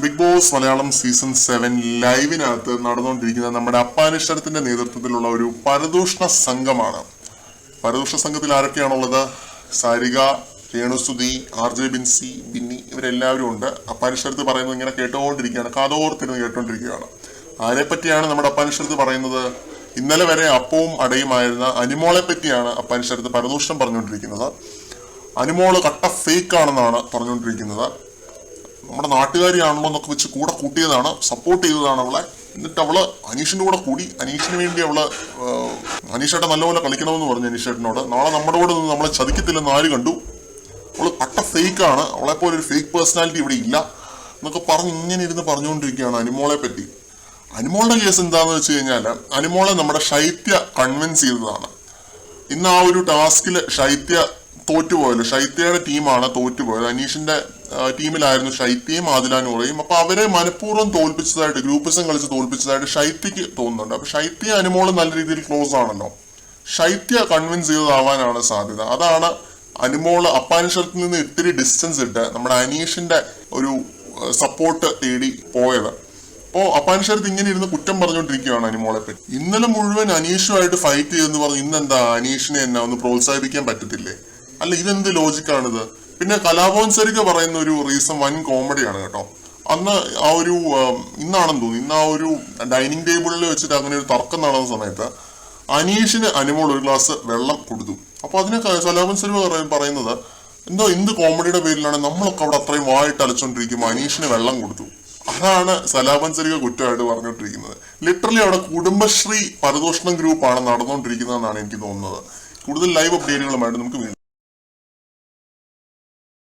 Big Boss Malayalam season seven ലൈവിനകത്ത് നടന്നുകൊണ്ടിരിക്കുന്ന നമ്മുടെ അപ്പാനിഷ്ടത്തിന്റെ നേതൃത്വത്തിലുള്ള ഒരു പരദൂഷണ സംഘമാണ്. പരദൂഷണ സംഘത്തിൽ ആരൊക്കെയാണുള്ളത്? സാരിക രേണുസുതി ആർ ജെ ബിൻസി ബിന്നി ഇവരെല്ലാവരും ഉണ്ട്. അപ്പാനിഷ്ടത്ത് പറയുന്നത് ഇങ്ങനെ കേട്ടുകൊണ്ടിരിക്കുകയാണ്. കാതോർത്തിരുന്ന് കേട്ടുകൊണ്ടിരിക്കുകയാണ്. ആരെ പറ്റിയാണ് നമ്മുടെ അപ്പാനിഷ്ടത്ത് പറയുന്നത്? ഇന്നലെ വരെ അപ്പവും അടയുമായിരുന്ന അനിമോളെ പറ്റിയാണ് അപ്പാനിഷ്ടത്ത് പരദൂഷണം പറഞ്ഞുകൊണ്ടിരിക്കുന്നത്. അനിമോൾ കട്ട ഫേക്ക് ആണെന്നാണ് പറഞ്ഞുകൊണ്ടിരിക്കുന്നത്. നമ്മുടെ നാട്ടുകാരിയാണല്ലോ എന്നൊക്കെ വെച്ച് കൂടെ കൂട്ടിയതാണ് സപ്പോർട്ട് ചെയ്തതാണ് അവളെ. എന്നിട്ട് അവൾ അനീഷിന്റെ കൂടെ കൂടി അനീഷിന് വേണ്ടി അവൾ അനീഷേട്ടൻ നല്ലപോലെ കളിക്കണമെന്ന് പറഞ്ഞു അനീഷേട്ടനോട്. നാളെ നമ്മുടെ കൂടെ നിന്ന് നമ്മളെ ചതിക്കത്തില്ലെന്ന് ആര് കണ്ടു? അവൾ പട്ട ആണ്. അവളെ പോലെ ഒരു ഫേക്ക് പേഴ്സണാലിറ്റി ഇവിടെ ഇല്ല എന്നൊക്കെ പറഞ്ഞ് ഇങ്ങനെ ഇരുന്ന് പറഞ്ഞുകൊണ്ടിരിക്കുകയാണ് അനിമോളെ പറ്റി. അനിമോളുടെ കേസ് എന്താന്ന് വെച്ച് കഴിഞ്ഞാൽ അനിമോളെ നമ്മുടെ ശൈത്യ കൺവിൻസ് ചെയ്തതാണ്. ഇന്ന് ആ ഒരു ടാസ്കിൽ ശൈത്യ തോറ്റുപോയല്ലോ. ശൈത്യയുടെ ടീമാണ് തോറ്റുപോയത്. അനീഷിന്റെ ടീമിലായിരുന്നു ശൈത്യയും ആദിലാനൂറയും അപ്പൊ അവരെ മനഃപൂർവം തോൽപ്പിച്ചതായിട്ട് ഗ്രൂപ്പിസം കളിച്ച് തോൽപ്പിച്ചതായിട്ട് ശൈത്യക്ക് തോന്നുന്നുണ്ട്. അപ്പൊ ഷൈത്യ അനുമോൾ നല്ല രീതിയിൽ ക്ലോസ് ആണല്ലോ. ശൈത്യ കൺവിൻസ് ചെയ്തതാവാനാണ് സാധ്യത. അതാണ് അനുമോൾ അപ്പാനിഷത്തിൽ നിന്ന് ഇത്തിരി ഡിസ്റ്റൻസ് ഇട്ട് നമ്മുടെ അനീഷിന്റെ ഒരു സപ്പോർട്ട് തേടി പോയത്. അപ്പോ അപ്പാനിഷരത്ത് ഇങ്ങനെ ഇരുന്ന് കുറ്റം പറഞ്ഞുകൊണ്ടിരിക്കുകയാണ് അനുമോളെ പറ്റി. ഇന്നലെ മുഴുവൻ അനീഷുമായിട്ട് ഫൈറ്റ് ചെയ്തെന്ന് പറഞ്ഞ് ഇന്നെന്താ? അനീഷിനെ എന്നാ ഒന്ന് പ്രോത്സാഹിപ്പിക്കാൻ പറ്റത്തില്ലേ? അല്ല ഇതെന്ത് ലോജിക്കാണിത് പിന്നെ കലാഭവൻ സരിക പറയുന്ന ഒരു റീസൺ വൻ കോമഡിയാണ് കേട്ടോ. അന്ന് ആ ഒരു ഇന്നാണെന്ന് തോന്നുന്നു. ഇന്ന് ആ ഒരു ഡൈനിങ് ടേബിളിൽ വെച്ചിട്ട് അങ്ങനെ ഒരു തർക്കം നടന്ന സമയത്ത് അനീഷിന് അനുമോൾ ഒരു ഗ്ലാസ് വെള്ളം കൊടുത്തു. അപ്പൊ അതിനെ കലാഭവൻ പറയുന്നത് എന്തോ എന്ത് കോമഡിയുടെ പേരിലാണ് നമ്മളൊക്കെ അവിടെ അത്രയും വായിട്ട് അലച്ചോണ്ടിരിക്കുമ്പോൾ അനീഷിന് വെള്ളം കൊടുത്തു? അതാണ് സലാപൻ സരിക കുറ്റമായിട്ട് പറഞ്ഞുകൊണ്ടിരിക്കുന്നത് ലിറ്ററലി അവിടെ കുടുംബശ്രീ പരദോഷണം ഗ്രൂപ്പാണ് നടന്നുകൊണ്ടിരിക്കുന്നതെന്നാണ് എനിക്ക് തോന്നുന്നത്. കൂടുതൽ ലൈവ് അപ്ഡേറ്റുകളുമായിട്ട് നമുക്ക് വീണ്ടും